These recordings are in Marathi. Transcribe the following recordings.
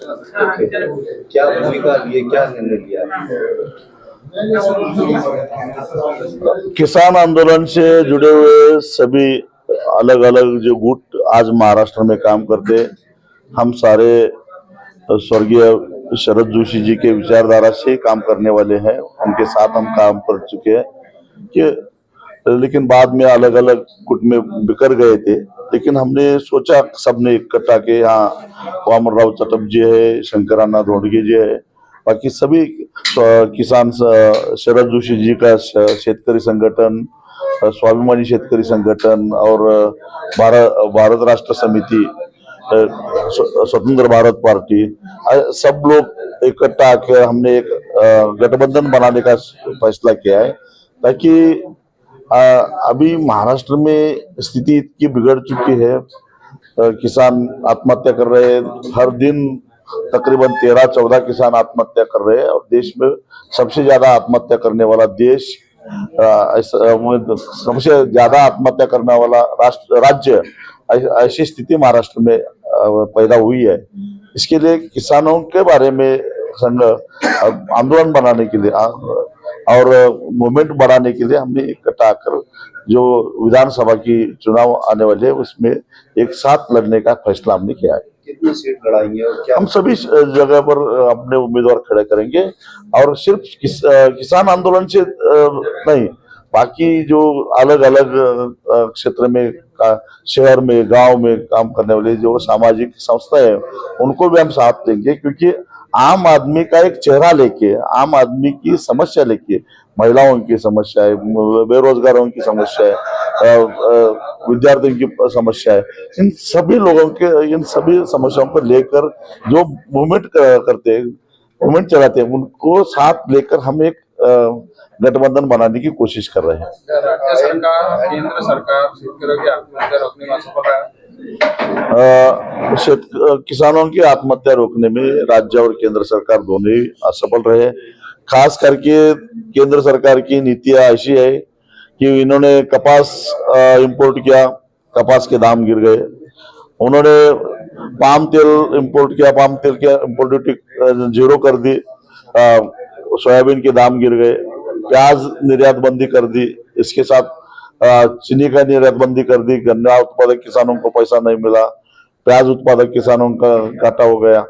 क्या भूमिका लिए, क्या निर्णय लिया? किसान आंदोलन से जुड़े हुए सभी अलग अलग जो गुट आज महाराष्ट्र में काम करते हम सारे स्वर्गीय शरद जोशी जी के विचारधारा से काम करने वाले हैं। उनके साथ हम काम कर चुके हैं कि लेकिन बाद में अलग अलग गुट में बिखर गए थे। लेकिन हमने सोचा, सबने इकट्ठा के यहाँ वामनराव चटप जी है शंकराना धोंडगे जी है, बाकी सभी किसान शरद जोशी जी का शेतकरी संगठन, स्वाभिमानी शेतकरी संगठन और भारत भारत राष्ट्र समिति स्वतंत्र भारत पार्टी सब लोग इकट्ठा आकर हमने एक गठबंधन बनाने का फैसला किया है, ताकि अभी महाराष्ट्र में स्थिति इतनी बिगड़ चुकी है। किसान आत्महत्या कर रहे हैं। हर दिन तकरीबन तेरह चौदह किसान आत्महत्या कर रहे हैं और देश में सबसे ज्यादा आत्महत्या करने वाला देश ऐसा- सबसे ज्यादा आत्महत्या करने वाला राष्ट्र राज्य ऐसी स्थिति महाराष्ट्र में पैदा हुई है। इसके लिए किसानों के बारे में संघ आंदोलन बनाने के लिए और मूवमेंट बढ़ाने के लिए हमने इकट्ठा आकर जो विधानसभा की चुनाव आने वाले हैं उसमें एक साथ लड़ने का फैसला हमने किया है। कितनी सीट लड़ाएँगे हम सभी जगह पर अपने उम्मीदवार खड़े करेंगे और सिर्फ़ किस, किसान आंदोलन से नहीं बाकी जो अलग अलग क्षेत्र में शहर में गाँव में काम करने वाले जो सामाजिक संस्था है उनको भी हम साथ देंगे क्योंकि आम आदमी का एक चेहरा लेके, आम आदमी की समस्या लेके, महिलाओं की समस्या है, बेरोजगारों की समस्या है विद्यार्थियों की समस्या है, इन सभी लोगों के, इन सभी समस्याओं को लेकर जो मूवमेंट करते हैं मूवमेंट चलाते हैं, उनको साथ लेकर हम एक गठबंधन बनाने की कोशिश कर रहे हैं। राज्य सरकार केंद्र सरकार किसानों की आत्महत्या रोकने में राज्य और केंद्र सरकार दोनों ही असफल रहे। खास करके केंद्र सरकार की नीतियाँ ऐसी है कि इन्होंने कपास इंपोर्ट किया, कपास के दाम गिर गए। उन्होंने पाम तेल इंपोर्ट किया पाम तेल के इम्पोर्ट ड्यूटी ज़ीरो कर दी सोयाबीन के दाम गिर गए। प्याज निर्यात बंदी कर दी, इसके साथ चीनी का निर्यात बंदी कर दी गन्ना उत्पादक किसानों को पैसा नहीं मिला प्याज उत्पादक किसानों का घाटा हो गया।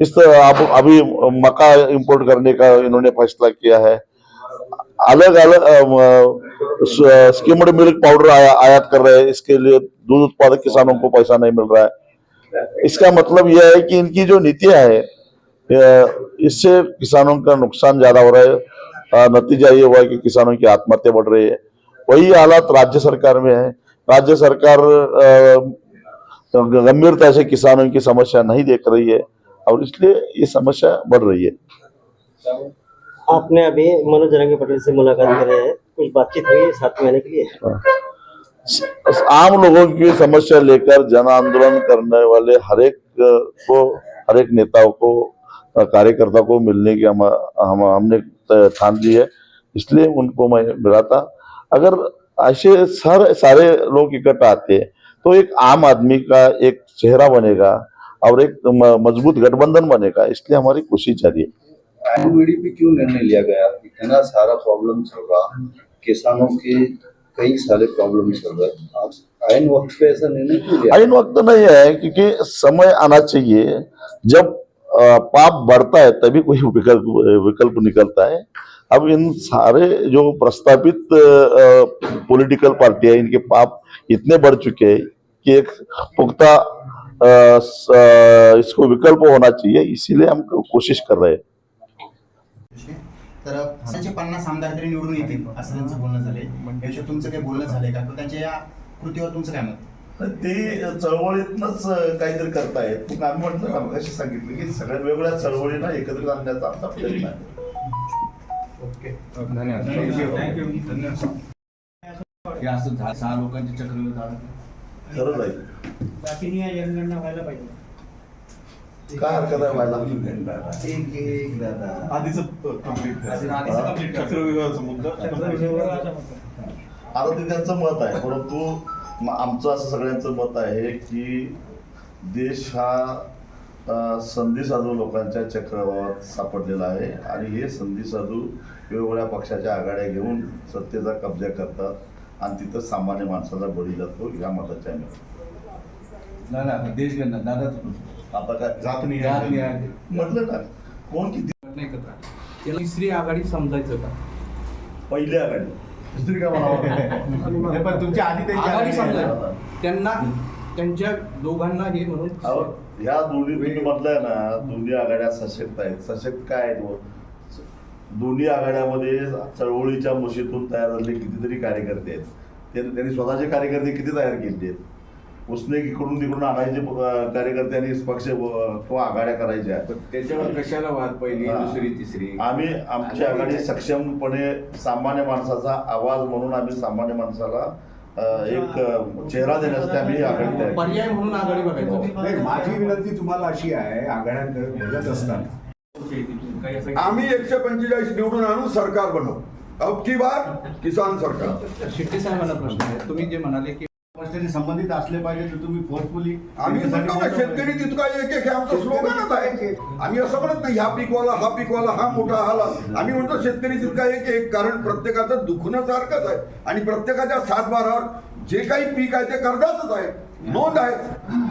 इस तरह अब अभी मक्का इंपोर्ट करने का इन्होंने फैसला किया है। अलग अलग स्कीम्ड मिल्क पाउडर आया, आयात कर रहे हैं इसके लिए दूध उत्पादक किसानों को पैसा नहीं मिल रहा है। इसका मतलब यह है कि इनकी जो नीतियाँ है इससे किसानों का नुकसान ज़्यादा हो रहा है। नतीजा ये हुआ कि किसानों की आत्महत्या बढ़ रही है। वही हालात राज्य सरकार में है। राज्य सरकार गंभीरता से किसानों की समस्या नहीं देख रही है और इसलिए ये समस्या बढ़ रही है। आपने अभी मनोज जरंगे पटेल से मुलाकात करे है। कुछ बातचीत हुई है साथ में के लिए? आम लोगों की समस्या लेकर जन आंदोलन करने वाले हरेक को हरेक नेताओं को कार्यकर्ता को मिलने की हम, हम हमने ठान ली है। इसलिए उनको मैं मिला था अगर ऐसे सारे सारे लोग इकट्ठा आते हैं तो एक आम आदमी का एक चेहरा बनेगा और एक मज़बूत गठबंधन बनेगा इसलिए हमारी कोशिश जारी है। पे क्यों निर्णय लिया गया? इतना सारा प्रॉब्लम चल रहा किसानों के कई सारे प्रॉब्लम चल रहे आप आयन वक्त पे ऐसा निर्णय क्यों लिया? आइन वक्त नहीं है क्योंकि समय आना चाहिए। जब पाप बढ़ता है तभी कोई विकल्प विकल्प निकलता है। अब इन सारे जो प्रस्तावित पॉलिटिकल पार्टी है इनके पाप इतने बढ़ चुके हैं कि एक पुख्ता इसको विकल्प होना चाहिए इसीलिए हम कोशिश कर रहे हैं। तर त्यांचे पन्नास आमदार तरी निवडून येतील असं त्यांचं बोलणं झालंय. याविषयी तुमचं काही बोलणं झालंय का? त्यांच्या या कृतीवर तुमचं काय मत? ते चळवळीतनच काहीतरी करतायत. आम्ही म्हटलं ना कशी सांगितलं की सगळ्या वेगवेगळ्या चळवळींना एकत्रित आणण्याचा आमचा प्रयत्न आहे. हे असं झा- सहा लोकांचे चक्रव्यूह झालं. खरंच आहे बाकीनी या जनगणना व्हायला पाहिजे. काय हरकत आहे व्हायला? एक एक दादा. आधीच कंप्लीट चक्रव्यूहाचा मुद्दा. आता ते त्यांचं मत आहे. परंतु म- आमचं असं सगळ्यांचं मत आहे की देश हा संधी साधू लोकांच्या चक्रवात सापडलेला आहे. आणि हे संधी साधू वेगवेगळ्या पक्षाच्या आघाड्या घेऊन सत्तेचा कब्जा करतात आणि तिथं सामान्य माणसाचा बळी जातो या मताच्या आता काय जात नाही म्हटलं ना कोण किती नाही करता त्याला तिसरी आघाडी समजायचं का? पहिली आघाडी. दुसरी काय म्हणावं? पण तुमच्या आधी त्यांची आघाडी आघाडी समजायचं. त्यांना त्यांच्या दोघांना हे म्हणून ह्या दोन्ही तुम्ही म्हटलंय ना दोन्ही आघाड्या सशक्त आहेत. सशक्त काय आहेत व? दोन्ही आघाड्यामध्ये चळवळीच्या मुशीतून तयार झालेले कितीतरी कार्यकर्ते आहेत. ते- त्यांनी स्वतःचे कार्यकर्ते किती तयार केले आहेत? उसने इकडून तिकडून आणायचे कार्यकर्त्यांनी पक्ष किंवा आघाड्या करायच्या त्याच्यावर कशाला वाद पहिली. दुसरी तिसरी? आम्ही आमची आघाडी सक्षमपणे सामान्य माणसाचा आवाज म्हणून आम्ही सामान्य माणसाला एक चेहरा देण्यासाठी आम्ही ही आघाडी. पर्याय म्हणून आघाडी बघायचं. नाही माझी विनंती तुम्हाला अशी आहे आघाड्यांकडे बघत असताना. आम्ही एकशे पंचेचाळीस निवडून आणू सरकार बनवू. अब की बार किसान सरकार. शेट्टी साहेबांना प्रश्न आहे. तुम्ही जे म्हणाले की परिस्थिती संबंधित असले पाहिजे तर तुम्ही फोर्सफुली आम्ही म्हणतो ना शेतकरी तितका एक एक हे आमचं स्लोगनच आहे आम्ही असं म्हणत नाही ह्या पिकवाला हा पिकवाला हा मोठा हाला आम्ही म्हणतो शेतकरी तितका एक एक. कारण प्रत्येकाचं दुखणं सारखंच आहे. आणि प्रत्येकाच्या सातबारावर जे काही पीक आहे ते कर्जाचंच आहे. नोंद आहे.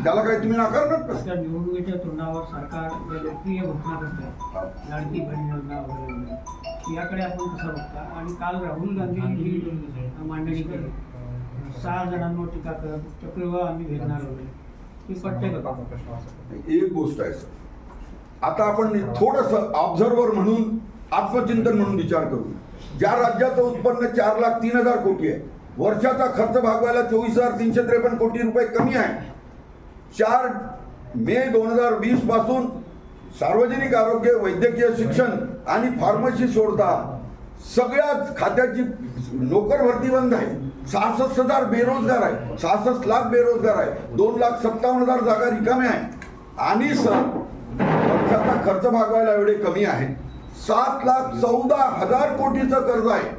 त्याला काही तुम्ही नाकारणार निवडणुकीच्या तोंडावर सरकार लोकप्रिय घोषणा करते लाडकी बहीण योजना वगैरे वगैरे याकडे आपण कसं बघता? आणि काल राहुल गांधी ही मांडणी केली. सहा जणांवर टीका करत आम्ही भेटणार वगैरे. ती पटते का एक गोष्ट आहे सर. आता आपण थोडस ऑब्झर्वर म्हणून आत्मचिंतन म्हणून विचार करू. ज्या राज्याचं उत्पन्न चार लाख तीन हजार कोटी आहे वर्षाचा खर्च भागवायला चोवीस हजार तीनशे त्रेपन्न कोटी रुपये कमी आहे. चार मे दोन हजार वीसपासून सार्वजनिक आरोग्य वैद्यकीय शिक्षण आणि फार्मसी सोडता सगळ्याच खात्याची नोकर भरती बंद आहे. सहासष्ट हजार बेरोजगार आहे. सहासष्ट लाख बेरोजगार आहे. दोन लाख सत्तावन्न हजार जागा रिकाम्या आहे. आणि सर पक्षाचा खर्च भागवायला एवढे कमी आहे. सात लाख चौदा हजार कोटीचं कर्ज आहे.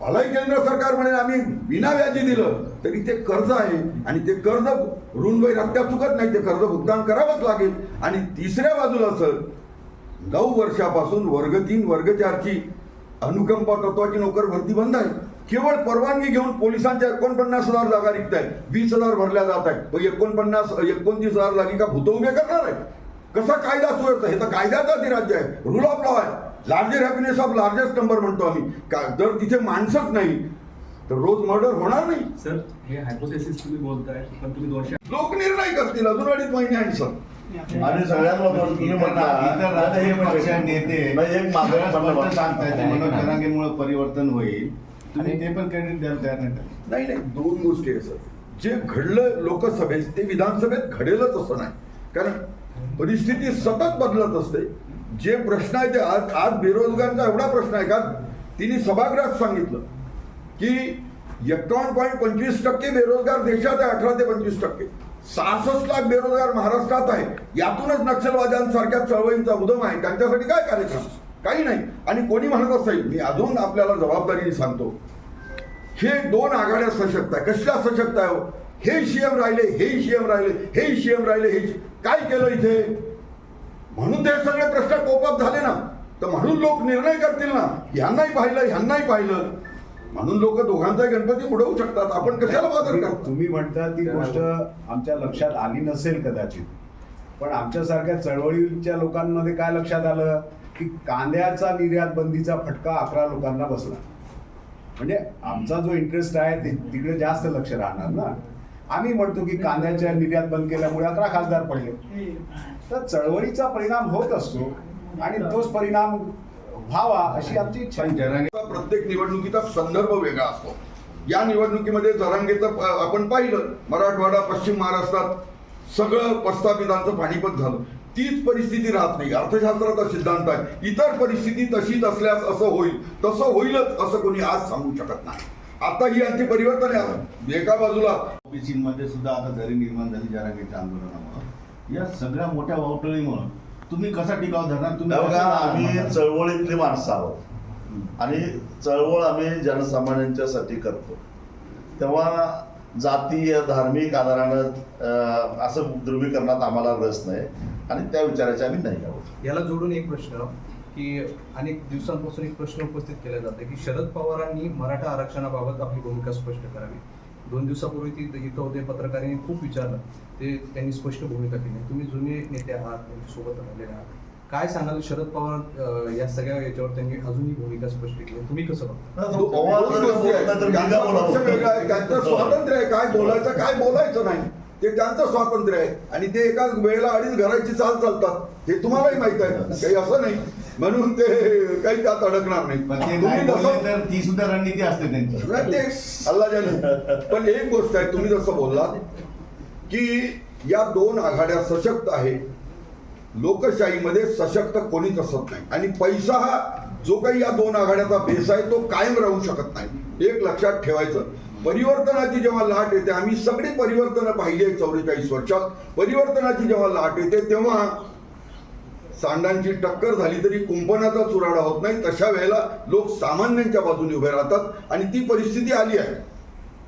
मलाही केंद्र सरकार म्हणे आम्ही विना व्याजी दिलं तरी ते कर्ज आहे. आणि ते कर्ज ऋणवैर रक्त्या चुकत नाही ते कर्ज भुगतान करावंच लागेल. आणि तिसऱ्या बाजूला सर नऊ वर्षापासून वर्ग तीन वर्ग चारची अनुकंपा तत्वाची नोकर भरती बंद आहे. केवळ परवानगी घेऊन पोलिसांच्या एकोणपन्नास हजार जागा रिक्त आहेत वीस हजार भरल्या जात आहेत मग एकोणपन्नास एकोणतीस हजार जागी का भूत उभे करणार आहे कसा कायदा सुव्यवस्था हे तर कायद्याचा राज्य आहे. रूल ऑफ लॉ आहे. Larger happiness of largest number म्हणतो आम्ही. का जर तिथे माणसंच नाही तर रोज मर्डर होणार नाही. सर हे हायपोथेसिस तुम्ही बोलताय पण तुम्ही दोनशे लोक निर्णय करतील. अजून अडीच महिने आणि सर. आणि सगळ्यात तुम्ही म्हणता पक्ष नेते नाही, एक मागं- सगळं स्पष्ट सांगतायत ते मनोज जरांगेमुळे परिवर्तन होईल. तुम्ही ते पण क्रेडिट द्यायला तयार नाही नाही नाही दोन गोष्टी आहे सर. जे घडलं लोकसभेत ते विधानसभेत घडेलच असं नाही. कारण परिस्थिती सतत बदलत असते. जे प्रश्न आहे ते आज आज बेरोजगारचा एवढा प्रश्न आहे का? तिने सभागृहात सांगितलं की एकावन्न पॉईंट पंचवीस टक्के बेरोजगार देशात आहे अठरा ते पंचवीस टक्के. सहासष्ट लाख बेरोजगार महाराष्ट्रात आहे. यातूनच नक्षलवाद्यांसारख्या चळवळींचा उदम आहे. त्यांच्यासाठी काय कार्यक्रम काही नाही. आणि कोणी म्हणत असेल मी अजून आपल्याला जबाबदारीने सांगतो. हे दोन आघाड्या सशक्त आहे. कशा सशक्त आहे हो? हे सीएम राहिले हे सीएम राहिले हे सीएम राहिले हे काय केलं इथे? म्हणून ते सगळे प्रश्न कोपात झाले ना. तर म्हणून लोक निर्णय करतील ना. ह्यांनाही पाहिलं ह्यांनाही पाहिलं. म्हणून लोक दोघांचा गणपती उडवू शकतात. आपण कशाला बाजार करतो? तुम्ही म्हणता ती गोष्ट आमच्या लक्षात आली नसेल कदाचित. पण आमच्यासारख्या चळवळीच्या लोकांमध्ये काय लक्षात आलं? की कांद्याचा निर्यात बंदीचा फटका अकरा लोकांना बसला. म्हणजे आमचा जो इंटरेस्ट आहे ते तिकडे जास्त लक्ष राहणार ना. आम्ही म्हणतो की कांद्याच्या निर्यात बंद केल्यामुळे अकरा खासदार पडले. तर चळवळीचा परिणाम होत असतो आणि तोच परिणाम व्हावा अशी आमची इच्छा आहे. प्रत्येक निवडणुकीचा संदर्भ वेगळा असतो. या निवडणुकीमध्ये जरांगेचं आपण पाहिलं मराठवाडा पश्चिम महाराष्ट्रात सगळं प्रस्थापितांचं पाणीपत झालं. तीच परिस्थिती राहत नाही. अर्थशास्त्राचा सिद्धांत आहे. इतर परिस्थिती तशीच असल्यास असं होईल तसं होईलच असं कोणी आज सांगू शकत नाही. आता ही यांची परिवर्तन आहे. एका बाजूला ओबीसीमध्ये सुद्धा आता जरी निर्माण झाली जरांगेच्या आंदोलनामुळे. या सगळ्या मोठ्या वावटळीमुळे. तुम्ही कसा टिकाव धरणार? तुम्ही हे बघा आम्ही? चळवळीतली माणसं आहोत. आणि चळवळ आम्ही जनसामान्यांच्यासाठी करतो. तेव्हा जातीय धार्मिक आधारानं असं ध्रुवीकरणात आम्हाला रस नाही आणि त्या विचाराचे आम्ही नाही आहोत. याला जोडून एक प्रश्न की अनेक दिवसांपासून एक प्रश्न उपस्थित केला जातो की शरद पवारांनी मराठा आरक्षणाबाबत आपली भूमिका स्पष्ट करावी. दोन दिवसापूर्वी ती इथं होते पत्रकारांनी खूप विचारलं. ते त्यांनी स्पष्ट भूमिका केली. तुम्ही जुने नेते आहात सोबत राहिलेले आहात. काय सांगाल? शरद पवार या सगळ्या याच्यावर त्यांनी अजूनही भूमिका स्पष्ट केली तुम्ही कसं त्यांचा स्वातंत्र्य आहे. काय बोलायचं काय बोलायचं नाही. ते त्यांचं स्वातंत्र्य आहे. आणि ते एका वेळेला अडीच घराची चाल चालतात. हे तुम्हालाही माहीत आहे काही असं नाही. म्हणून ते काही त्यात अडकणार नाही. पण ते सुद्धा रणनीती असते त्यांची. ते अल्ला जाणे पण एक गोष्ट आहे तुम्ही जसं बोललात की या दोन आघाड्या सशक्त आहेत. लोकशाहीमध्ये सशक्त कोणीच असत नाही. आणि पैसा हा जो काही या दोन आघाड्याचा बेस आहे तो कायम राहू शकत नाही. एक लक्षात ठेवायचं. परिवर्तनाची जेव्हा लाट येते आम्ही सगळी परिवर्तनं पाहिली आहे चौवेचाळीस वर्षात. परिवर्तनाची जेव्हा लाट येते तेव्हा सांडांची टक्कर झाली तरी कुंपणाचा चुराडा होत नाही. तशा वेळेला लोक सामान्यांच्या बाजूने उभे राहतात आणि ती परिस्थिती आली आहे.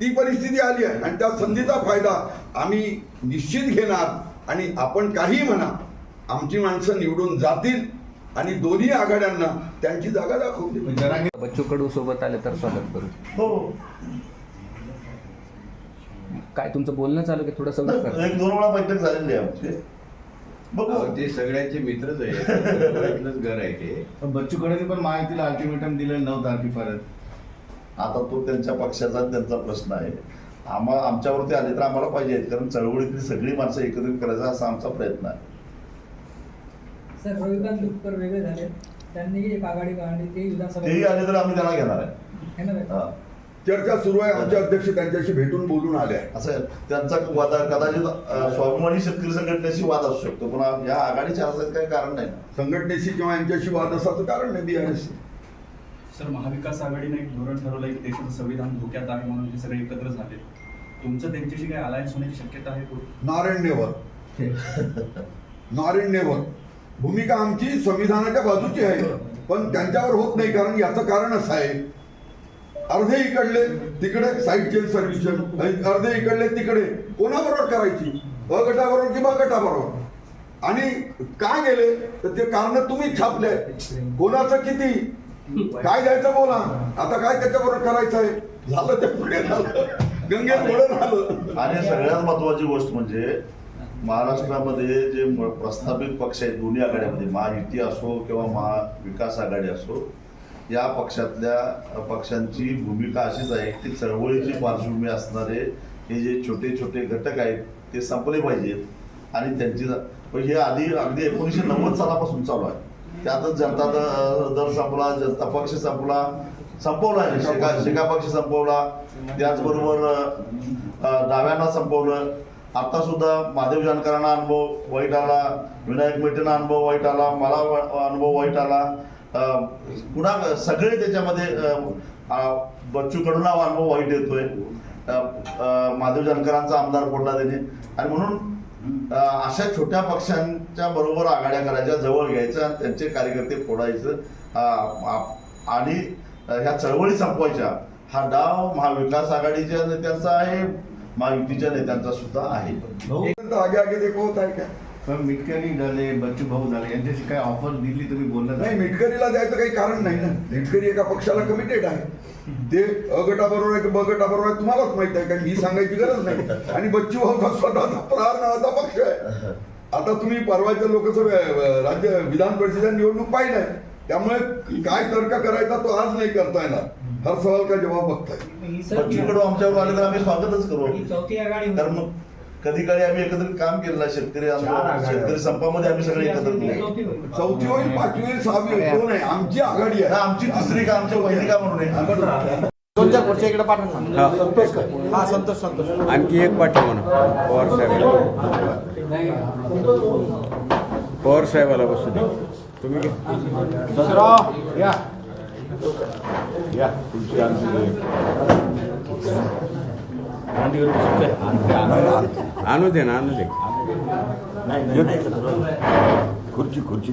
ती परिस्थिती आली आहे. आणि त्या संधीचा फायदा आम्ही निश्चित घेणार आणि आपण काही म्हणा आमची माणसं निवडून जातील आणि दोन्ही आघाड्यांना त्यांची जागा दाखवतील जरांगे बच्चू कडू सोबत आले तर स्वागत करू. हो. काय तुमचं बोलणं चालू की? थोडं सविस्तर एक दोन वेळा बैठक झालेली आहे आमची. बघू. ते सगळ्यांचे मित्रच आहे घर आहे ते. पण बच्चू कडे पण माहितीला अल्टिमेटम दिलं नऊ तारखेपर्यंत आता तो त्यांच्या पक्षाचा त्यांचा प्रश्न आहे. आम्हा आमच्यावरती आले तर आम्हाला पाहिजे कारण चळवळीतली सगळी माणसं एकत्रित करायचा असा आमचा प्रयत्न आहे. सर रविकांत दुष्कर वेगळे झाले त्यांनी एक आघाडी काढली ते विधानसभा तेही आले तर आम्ही त्यांना घेणार आहे. हा. चर्चा सुरू आहे आमचे अध्यक्ष त्यांच्याशी भेटून बोलून आले आहे असं आहे. त्यांचा वाद कदाचित अं, स्वाभिमानी शेतकरी संघटनेशी वाद असू शकतो पण या आघाडीच्या अर्जात काही कारण नाही. संघटनेशी किंवा यांच्याशी वाद असाचं कारण नाही बिहारशी सर महाविकास आघाडीने एक धोरण ठरवलं की देशाचं संविधान धोक्यात आहे म्हणून ते सगळे एकत्र झाले. तुमचं त्यांच्याशी काय अलायन्स होण्याची शक्यता आहे पुढे? नारायणनेवर नारायणनेवर भूमिका आमची संविधानाच्या बाजूची आहे. पण त्यांच्यावर होत नाही कारण याचं कारण असं आहे. अर्धे इकडले तिकडे साईड चेन सर्व्हिस अर्धे इकडले तिकडे. कोणाबरोबर करायची? अ गटाबरोबर की ब गटाबरोबर आणि का गेले? तर ते कारण तुम्ही छापले. कोणाचं किती? काय द्यायचं बोला. आता काय त्याच्याबरोबर करायचं आहे झालं ते पुढे झालं. गंगेत झालं आणि सगळ्यात महत्वाची गोष्ट म्हणजे महाराष्ट्रामध्ये जे म- प्रस्थापित पक्ष आहेत दोन्ही आघाड्यामध्ये महायुती असो किंवा महाविकास आघाडी असो या पक्षातल्या पक्षांची भूमिका अशीच आहे की चळवळीची पार्श्वभूमी असणारे हे जे छोटे छोटे घटक आहेत ते संपले पाहिजेत. आणि त्यांची हे आधी अगदी एकोणीसशे नव्वद सालापासून चालू आहे. त्यातच जनता दर संपला जनता पक्ष संपला संपवला शेका शेका पक्ष संपवला. त्याचबरोबर डाव्यांना संपवलं. आता सुद्धा महादेव जानकरांना अनुभव वाईट आला विनायक मेटेंना अनुभव वाईट आला मला अनुभव वाईट आला. पुन्हा सगळे त्याच्यामध्ये बच्चू कडून अनुभव वाईट येतोय. अ, महादेव जानकरांचा आमदार पडला त्याने. आणि म्हणून अशा छोट्या पक्षांच्या बरोबर आघाड्या करायच्या जवळ घ्यायच्या आणि त्यांचे कार्यकर्ते फोडायचं. आणि ह्या चळवळी संपवायच्या. हा डाव महाविकास आघाडीच्या नेत्यांचा आहे महायुतीच्या नेत्यांचा सुद्धा आहे. आगे आगे देखो होत आहे का? पण मिटकरी झाले बच्चू भाऊ झाले यांच्याशी काय ऑफर दिली तुम्ही बोलला नाही मिटकरीला द्यायचं काही कारण नाही ना. मिटकरी एका पक्षाला कमिटेड आहे. ते अ गटाबरोबर आहे की ब गटाबरोबर आहे तुम्हालाच माहीत आहे कारण ही सांगायची गरज नाही. आणि बच्चू भाऊचा स्वतःचा प्रहार नावाचा पक्ष आहे. आता तुम्ही परवाच्या लोकसभे राज्य विधान परिषद निवडणूक पाहिलंय. त्यामुळे काय तर्क करायचा तो आज नाही करता येणार. हर सवाल का जवाब बघताय. कडू आमच्यावर आले तर आम्ही स्वागतच करू. चौथी आघाडी. कारण मग कधी काळी आम्ही एकत्रित काम केलेलं आहे शेतकरी शेतकरी संपामध्ये आम्ही सगळे एकत्र केले. चौथी होईल. पाचवी होईल सहावी होईल दोन आहे. आमची आघाडी आहे. आमची तिसरी का आमच्या पहिली का म्हणून आहे. आणखी एक पाठव म्हणा पवार साहेब पवार साहेबाला बसू दे. तुम्ही या. या तुमची आणू दे ना आणू दे खुर्ची खुर्ची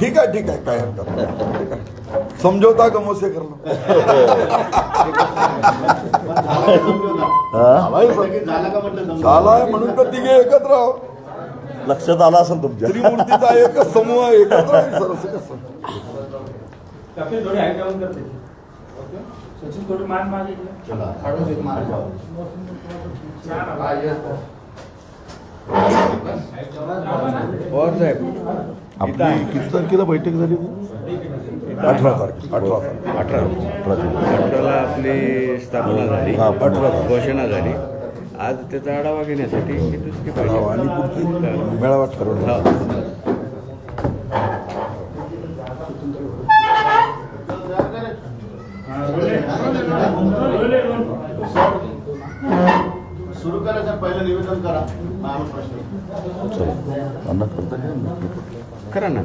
ठीक आहे ठीक आहे काय हरकत नाही. समझौता गमो से कर लो झालाय म्हणून तर तिघे एकत्र आहो लक्षात आलं असेल तुमच्या. त्रिमूर्तीचा एकच समूह एकत्र आहे सर, असं कसं? आपली किती तारखेला बैठक झाली अठरा तारखे. अठरा अठरा. अठराला आपली स्थापना झाली. अठरा. घोषणा झाली. आज त्याचा आढावा घेण्यासाठी आणि मेळावा ठरवला सुरू करा सर पहिलं निवेदन करा. माणूस करता करा ना.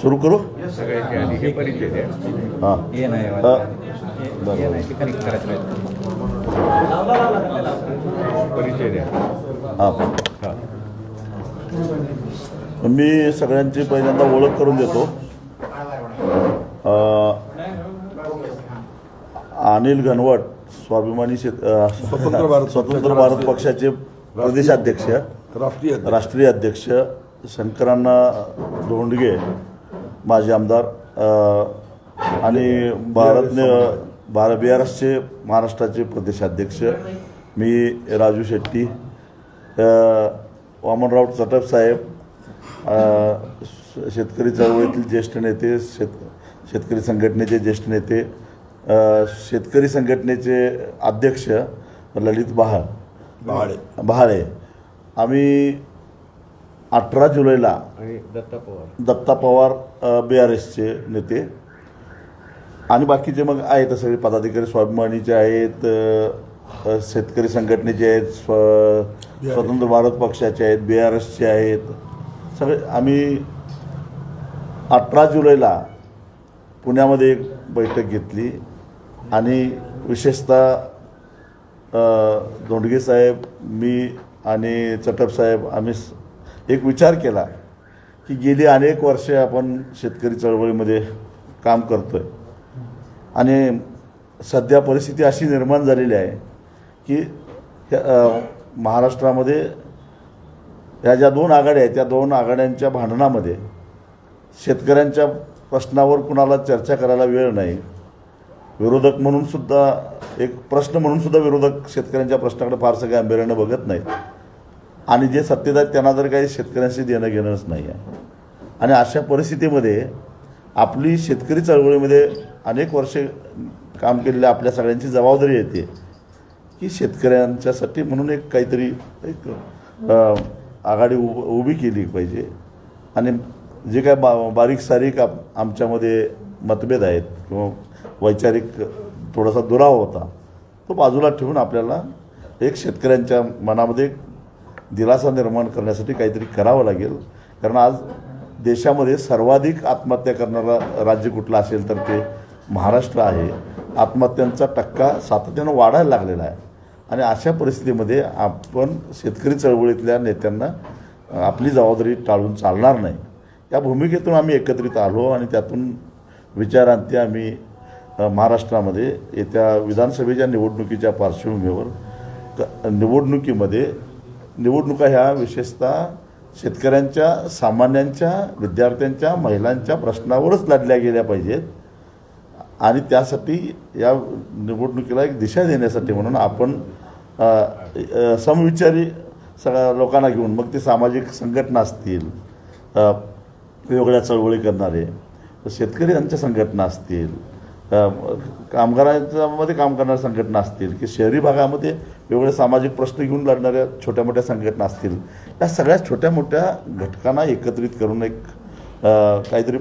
सुरू करू? सगळ्याची आधी हे. परिचय द्या हा हे. मी सगळ्यांची पहिल्यांदा ओळख करून देतो. अनिल घनवट स्वाभिमानी शेत स्वतंत्र भारत स्वतंत्र भारत पक्षाचे प्रदेशाध्यक्ष. राष्ट्रीय अध्यक्ष. राष्ट्रीय अध्यक्ष शंकरांना धोंडगे माजी आमदार. आणि भारत भारत बी आर एसचे महाराष्ट्राचे प्रदेशाध्यक्ष. मी राजू शेट्टी. वामनराव चटप साहेब. शेतकरी चळवळीतील ज्येष्ठ नेते शेत शेतकरी संघटनेचे ज्येष्ठ नेते अ, शेतकरी संघटनेचे अध्यक्ष ललित बहाळ. बहाळे. बहाळे. आम्ही अठरा जुलैला आणि दत्ता पवार. दत्ता पवार बी आर एसचे नेते. आणि बाकीचे मग आहेत सगळे पदाधिकारी स्वाभिमानीचे आहेत शेतकरी संघटनेचे आहेत स्व स्वतंत्र भारत पक्षाचे आहेत बी आर एसचे आहेत. सगळे आम्ही अठरा जुलैला पुण्यामध्ये एक बैठक घेतली आणि विशेषतः धोंडगे साहेब मी आणि चटप साहेब आम्ही एक विचार केला की गेली अनेक वर्षे आपण शेतकरी चळवळीमध्ये काम करतो आहे आणि सध्या परिस्थिती अशी निर्माण झालेली आहे की महाराष्ट्रामध्ये ह्या ज्या दोन आघाड्या आहेत त्या दोन आघाड्यांच्या भांडणामध्ये शेतकऱ्यांच्या प्रश्नावर कुणाला चर्चा करायला वेळ नाही. विरोधक म्हणून सुद्धा एक प्रश्न म्हणून सुद्धा विरोधक शेतकऱ्यांच्या प्रश्नाकडे फारसं गांभीर्यानं बघत नाहीत. आणि जे सत्तेत आहेत त्यांना तर काही शेतकऱ्यांशी देणं घेणंच नाही आहे आणि अशा परिस्थितीमध्ये आपली शेतकरी चळवळीमध्ये अनेक वर्षे काम केलेल्या आपल्या सगळ्यांची जबाबदारी येते की शेतकऱ्यांच्यासाठी म्हणून एक काहीतरी एक आघाडी उभ उभी केली पाहिजे. आणि जे काय बा बारीक सारीक आप आमच्यामध्ये मतभेद आहेत किंवा वैचारिक थोडासा दुरावा होता तो बाजूला ठेवून आपल्याला एक शेतकऱ्यांच्या मनामध्ये दिलासा निर्माण करण्यासाठी काहीतरी करावं लागेल. कारण आज देशामध्ये सर्वाधिक आत्महत्या करणारा राज्य कुठलं असेल तर ते महाराष्ट्र आहे. आत्महत्यांचा टक्का सातत्यानं वाढायला लागलेला आहे. आणि अशा परिस्थितीमध्ये आपण शेतकरी चळवळीतल्या नेत्यांना आपली जबाबदारी टाळून चालणार नाही. या भूमिकेतून आम्ही एकत्रित आलो आणि त्यातून विचारांती आम्ही महाराष्ट्रामध्ये येत्या विधानसभेच्या निवडणुकीच्या पार्श्वभूमीवर निवडणुकीमध्ये निवडणुका ह्या विशेषतः शेतकऱ्यांच्या सामान्यांच्या विद्यार्थ्यांच्या महिलांच्या प्रश्नावरच लढल्या गेल्या पाहिजेत. आणि त्यासाठी या निवडणुकीला एक दिशा देण्यासाठी म्हणून आपण समविचारी सगळ्या लोकांना घेऊन मग ते सामाजिक संघटना असतील वेगळ्या वेगवेगळ्या चळवळी करणारे शेतकरी यांच्या संघटना असतील कामगारांच्यामध्ये काम करणाऱ्या संघटना असतील की शहरी भागामध्ये वेगवेगळे सामाजिक प्रश्न घेऊन लढणाऱ्या छोट्या मोठ्या संघटना असतील या सगळ्या छोट्या मोठ्या घटकांना एकत्रित करून एक काहीतरी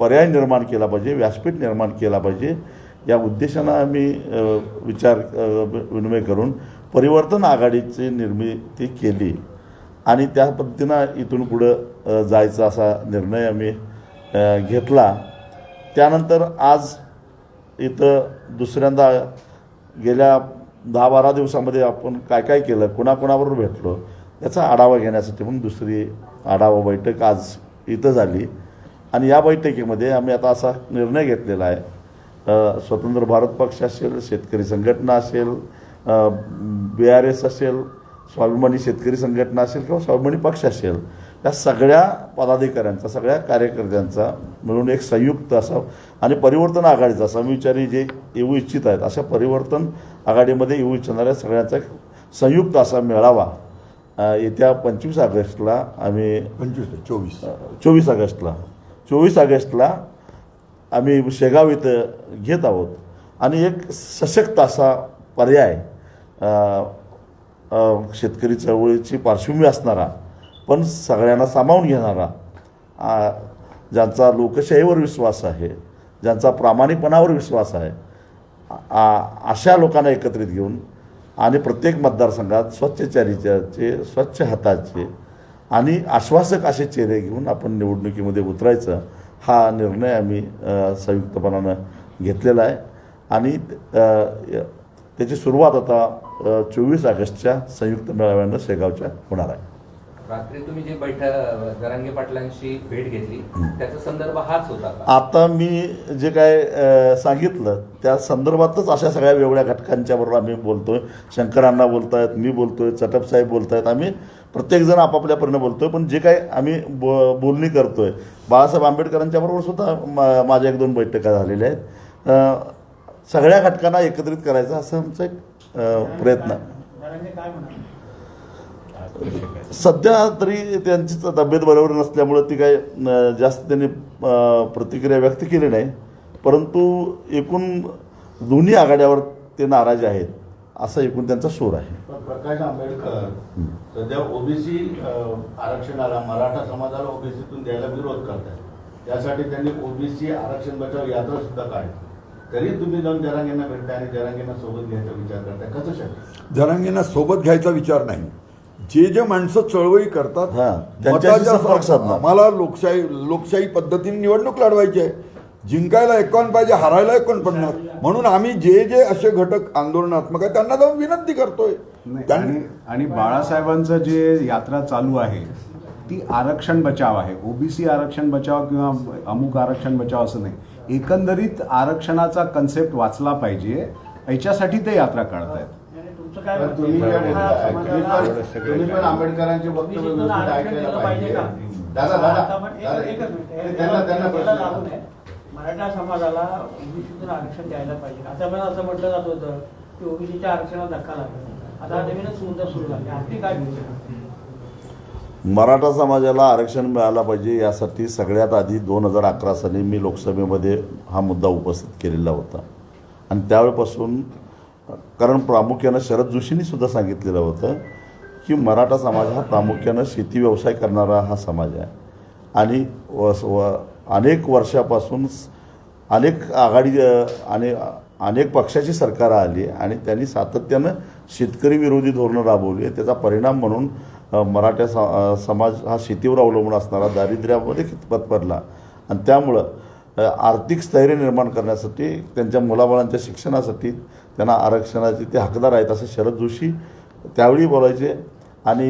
पर्याय निर्माण केला पाहिजे व्यासपीठ निर्माण केला पाहिजे. या उद्देशानं आम्ही विचार विनिमय करून परिवर्तन आघाडीची निर्मिती केली. आणि त्या पद्धतीनं इथून पुढं जायचा असा निर्णय आम्ही घेतला. त्यानंतर आज इथं दुसऱ्यांदा गेल्या दहा बारा दिवसामध्ये आपण काय काय केलं कुणाकुणाबरोबर भेटलो त्याचा आढावा घेण्यासाठी म्हणून दुसरी आढावा बैठक आज इथं झाली. आणि या बैठकीमध्ये आम्ही आता असा निर्णय घेतलेला आहे. स्वतंत्र भारत पक्ष असेल शेतकरी संघटना असेल बी आर एस असेल स्वाभिमानी शेतकरी संघटना असेल किंवा स्वाभिमानी पक्ष असेल या सगळ्या पदाधिकाऱ्यांचा सगळ्या कार्यकर्त्यांचा मिळून एक संयुक्त असा आणि परिवर्तन आघाडीचा समविचारी जे येऊ इच्छित आहेत अशा परिवर्तन आघाडीमध्ये येऊ इच्छिणाऱ्या सगळ्यांचा एक संयुक्त असा मेळावा येत्या पंचवीस ऑगस्टला आम्ही पंचवीस चोवीस. चोवीस ऑगस्टला. चोवीस ऑगस्टला आम्ही शेगाव इथं घेत आहोत. आणि एक सशक्त असा पर्याय शेतकरी चळवळीची पार्श्वभूमी असणारा पण सगळ्यांना सामावून घेणारा ज्यांचा लोकशाहीवर विश्वास आहे ज्यांचा प्रामाणिकपणावर विश्वास आहे आ- अशा लोकांना एकत्रित घेऊन आणि प्रत्येक मतदारसंघात स्वच्छ स्वच्छ हाताचे आणि आश्वासक असे चेहरे घेऊन आपण निवडणुकीमध्ये उतरायचं हा निर्णय आम्ही संयुक्तपणानं घेतलेला आहे. आणि त्याची सुरुवात आता चोवीस ऑगस्टच्या संयुक्त मेळाव्यानं शेगावच्या होणार आहे. रात्री तुम्ही जे बैठक जरांगे पाटलांशी भेट घेतली त्याचा संदर्भ हाच होता आता मी जे काय सांगितलं त्या संदर्भातच अशा सगळ्या वेगवेगळ्या घटकांच्या बरोबर आम्ही बोलतोय. शंकरांना बोलतायत मी बोलतोय चटपसाहेब बोलतायत. आम्ही प्रत्येकजण आपापल्यापर्यंत बोलतोय पण जे काय आम्ही बो बोलणी करतोय बाळासाहेब आंबेडकरांच्या बरोबर सुद्धा मा माझ्या एक दोन बैठका झालेल्या आहेत. सगळ्या घटकांना एकत्रित करायचा असा आमचा एक प्रयत्न. आहे सध्या तरी त्यांची तब्येत बरोबर नसल्यामुळं ती काय जास्त त्यांनी प्रतिक्रिया व्यक्त केली नाही. परंतु एकूण दोन्ही आघाड्यावर ते नाराज आहेत. असा एकूण त्यांचा सूर आहे. पण प्रकाश आंबेडकर सध्या ओबीसी आरक्षणाला मराठा समाजाला ओबीसीतून द्यायला विरोध करतात त्यासाठी त्यांनी ओबीसी आरक्षण बचाव यात्रा सुद्धा काढली. तरी तुम्ही जाऊन जरांगेंना भेटताय आणि जरांगेंना सोबत घ्यायचा विचार करताय. कसं शक्य? जरांगींना सोबत घ्यायचा विचार नाही. जे जे माणसं चळवळी करतात हां. आम्हाला लोकशाही लोकशाही पद्धतीने निवडणूक लढवायची आहे. जिंकायला एकावन्न पाहिजे हारायला एकोण पन्नास म्हणून आम्ही जे जे असे घटक आंदोलनात्मक आहेत त्यांना जाऊन विनंती करतोय. आणि आणि बाळासाहेबांचं जे यात्रा चालू आहे ती आरक्षण बचाव आहे. ओबीसी आरक्षण बचाव किंवा अमुक आरक्षण बचाव असं नाही. एकंदरीत आरक्षणाचा कन्सेप्ट वाचला पाहिजे. याच्यासाठी ते यात्रा आहे? तुम्ही पण आंबेडकरांचे वक्तव्य? दादा दादा. एक- त्यांना मराठा समाजाला ओबीसीतून आरक्षण द्यायला पाहिजे. आता पण असं म्हटलं जात होतं की ओबीसीच्या आरक्षणाला धक्का लागला. आता नवीनच मुद्दा सुरू झाला. आपली काय मराठा समाजाला आरक्षण मिळालं पाहिजे यासाठी सगळ्यात आधी दोन हजार अकरा साली मी लोकसभेमध्ये हा मुद्दा उपस्थित केलेला होता. आणि त्यावेळेपासून कारण प्रामुख्यानं शरद जोशींनी सुद्धा सांगितलेलं होतं की मराठा समाज हा प्रामुख्यानं शेती व्यवसाय करणारा हा समाज आहे. आणि व व अनेक वर्षापासून अनेक आघाडी आणि अनेक पक्षाची सरकार आली आणि त्यांनी सातत्यानं शेतकरी विरोधी धोरणं राबवली त्याचा परिणाम म्हणून मराठा स समाज हा शेतीवर अवलंबून असणारा दारिद्र्यामध्ये कितपत पडला. आणि त्यामुळं आर्थिक स्थैर्य निर्माण करण्यासाठी त्यांच्या मुलाबाळांच्या शिक्षणासाठी त्यांना आरक्षणाचे ते हकदार आहेत असं शरद जोशी त्यावेळी बोलायचे. आणि